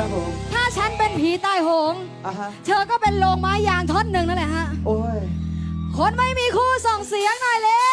รัผม ถ้าฉันเป็นผีตายโหงเธอก็เป็นโลงไม้ยางท่อนหนึ่งนั่นแหละฮะ โอ้ย คนไม่มีคู่ส่งเสียงหน่อยเลย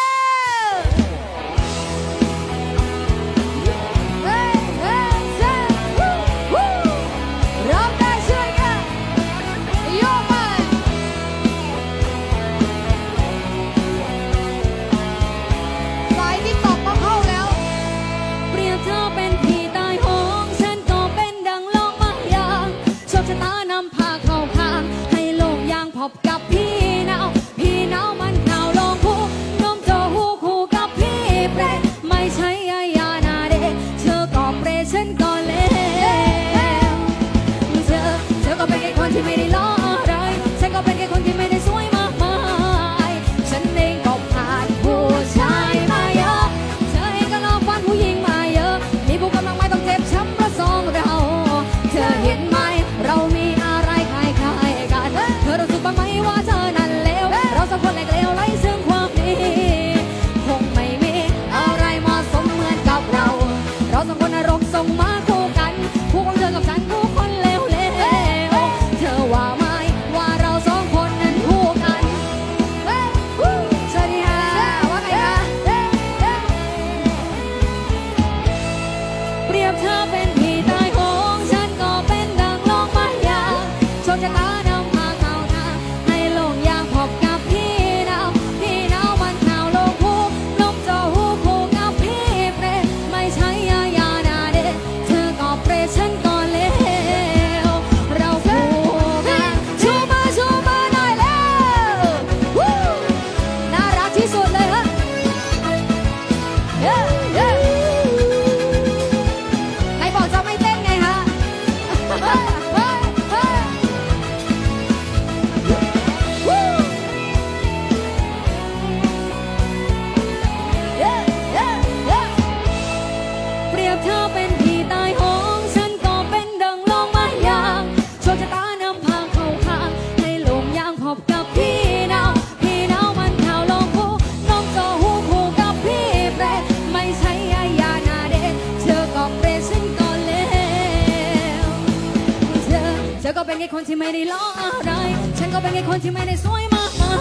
เป็นไค่คนที่ไม่ได้หล่ออะไร ฉันก็เป็นไค่คนที่ไม่ได้สวยมากมา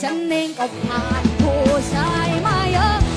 ฉันเองก็ผ่านผู้ชายมาเยอะ